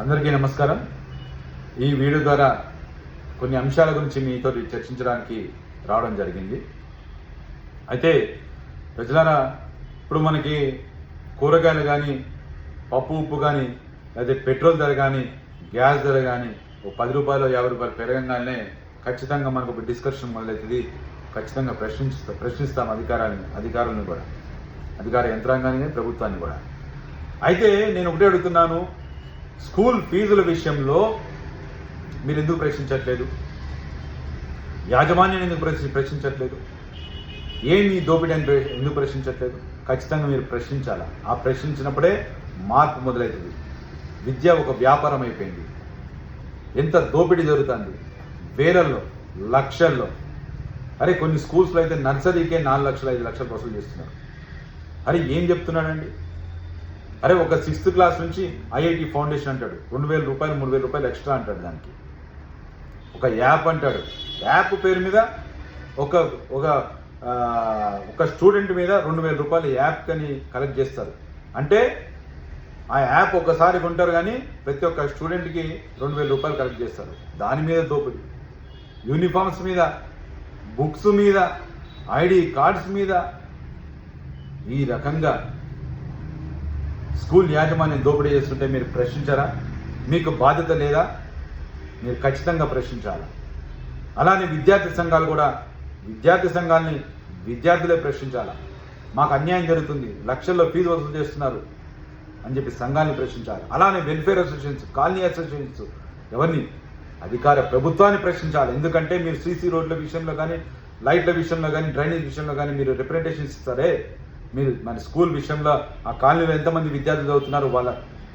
అందరికీ నమస్కారం. ఈ వీడియో ద్వారా కొన్ని అంశాల గురించి మీతో చర్చించడానికి రావడం జరిగింది. అయితే ప్రజలారా ఇప్పుడు మనకి కూరగాయలు కానీ పప్పు ఉప్పు కానీ లేదా పెట్రోల్ ధర కానీ గ్యాస్ ధర కానీ ఓ పది రూపాయలు యాభై రూపాయలు పెరగంగానే ఖచ్చితంగా మనకు ఒక డిస్కషన్ మొదలవుతుంది. ఖచ్చితంగా ప్రశ్నిస్తా ప్రశ్నిస్తాం అధికారాన్ని అధికారులను కూడా అధికార యంత్రాంగాన్ని ప్రభుత్వాన్ని కూడా. అయితే నేను ఒకటే అడుగుతున్నాను. స్కూల్ ఫీజుల విషయంలో మీరు ఎందుకు ప్రశ్నించట్లేదు? యాజమాన్యం ఎందుకు ప్రశ్ని ప్రశ్నించట్లేదు? ఏమి దోపిడీ అని ఎందుకు ప్రశ్నించట్లేదు? ఖచ్చితంగా మీరు ప్రశ్నించాలా? ఆ ప్రశ్నించినప్పుడే మార్పు మొదలవుతుంది విద్య ఒక వ్యాపారం అయిపోయింది. ఎంత దోపిడీ జరుగుతుంది? వేలల్లో లక్షల్లో. అరే కొన్ని స్కూల్స్లో అయితే నర్సరీకే నాలుగు లక్షలు ఐదు లక్షలు వసూలు చేస్తున్నారు. అరే ఏం చెప్తున్నాడండి? అరే ఒక సిక్స్త్ క్లాస్ నుంచి ఐఐటి ఫౌండేషన్ అంటాడు. రెండు వేల రూపాయలు మూడు వేల రూపాయలు ఎక్స్ట్రా అంటాడు దానికి. ఒక యాప్ అంటాడు. యాప్ పేరు మీద ఒక ఒక ఒక స్టూడెంట్ మీద రెండు వేల రూపాయలు యాప్ కని కలెక్ట్ చేస్తారు. అంటే ఆ యాప్ ఒకసారి కొంటారు కానీ ప్రతి ఒక్క స్టూడెంట్కి రెండు వేల రూపాయలు కలెక్ట్ చేస్తారు. దాని మీద దోపిడీ. యూనిఫామ్స్ మీద బుక్స్ మీద ఐడి కార్డ్స్ మీద ఈ రకంగా స్కూల్ యాజమాన్యం దోపిడీ చేస్తుంటే మీరు ప్రశ్నించారా? మీకు బాధ్యత లేదా? మీరు ఖచ్చితంగా ప్రశ్నించాలి? అలానే విద్యార్థి సంఘాలు కూడా విద్యార్థి సంఘాలని విద్యార్థులే ప్రశ్నించాలి? మాకు అన్యాయం జరుగుతుంది లక్షల్లో ఫీజు వసూలు చేస్తున్నారు అని చెప్పి సంఘాన్ని ప్రశ్నించాలి? అలానే వెల్ఫేర్ అసోసియేషన్స్ కాలనీ అసోసియేషన్స్ ఎవరిని? అధికార ప్రభుత్వాన్ని ప్రశ్నించాలి? ఎందుకంటే మీరు సీసీ రోడ్ల విషయంలో కానీ లైట్ల విషయంలో కానీ డ్రైనేజ్ విషయంలో కానీ మీరు రిప్రజెంటేషన్స్ ఇస్తారే? మీరు మన స్కూల్ విషయంలో ఆ కాలనీలో ఎంతమంది విద్యార్థులు చదువుతున్నారు వాళ్ళ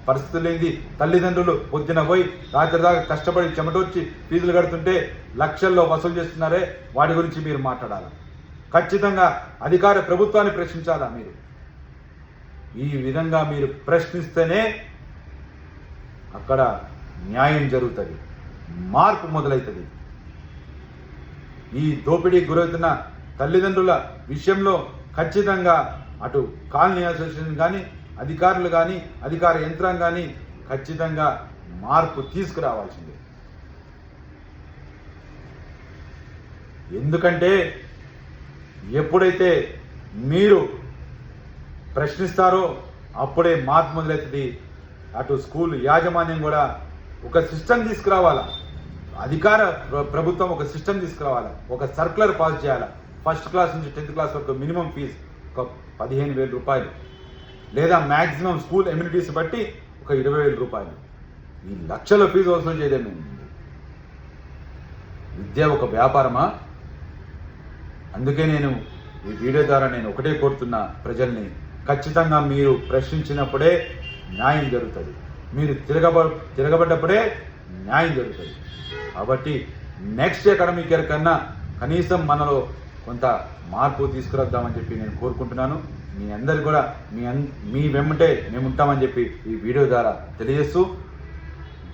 పరిస్థితులు ఏంది తల్లిదండ్రులు పొద్దున పోయి రాత్రి దాకా కష్టపడి చెమటొచ్చి ఫీజులు కడుతుంటే లక్షల్లో వసూలు చేస్తున్నారే వాటి గురించి మీరు మాట్లాడాలి? ఖచ్చితంగా అధికార ప్రభుత్వాన్ని ప్రశ్నించాలా మీరు? ఈ విధంగా మీరు ప్రశ్నిస్తేనే అక్కడ న్యాయం జరుగుతుంది మార్పు మొదలవుతుంది ఈ దోపిడీ గురవుతున్న తల్లిదండ్రుల విషయంలో ఖచ్చితంగా అటు కాలనీ అసోసియేషన్ కానీ అధికారులు కానీ అధికార యంత్రం కానీ ఖచ్చితంగా మార్పు తీసుకురావాల్సిందే. ఎందుకంటే ఎప్పుడైతే మీరు ప్రశ్నిస్తారో అప్పుడే మార్పు మొదలవుతుంది. అటు స్కూల్ యాజమాన్యం కూడా ఒక సిస్టమ్ తీసుకురావాలా? అధికార ప్ర- ప్రభుత్వం ఒక సిస్టమ్ తీసుకురావాలా? ఒక సర్కులర్ పాస్ చేయాలా? ఫస్ట్ క్లాస్ నుంచి టెన్త్ క్లాస్ వరకు మినిమం ఫీజు. ఒక పదిహేను వేల రూపాయలు. లేదా మ్యాక్సిమం స్కూల్ ఎమ్యూనిటీస్ బట్టి ఒక ఇరవై వేల రూపాయలు. ఈ లక్షల ఫీజు వసూలు చేయలేము విద్య ఒక వ్యాపారమా? అందుకే నేను ఈ వీడియో ద్వారా నేను ఒకటే కోరుతున్నా ప్రజల్ని ఖచ్చితంగా మీరు ప్రశ్నించినప్పుడే న్యాయం జరుగుతుంది. మీరు తిరగబ తిరగబడ్డప్పుడే న్యాయం జరుగుతుంది. కాబట్టి నెక్స్ట్ అకాడమిక్ ఇయర్ కన్నా కనీసం మనలో కొంత మార్పు తీసుకురద్దామని చెప్పి నేను కోరుకుంటున్నాను. మీ అందరు కూడా మీ అన్ మీ వెంబటే మేము ఉంటామని చెప్పి ఈ వీడియో ద్వారా తెలియజేస్తూ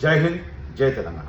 జై హింద్ జై తెలంగాణ.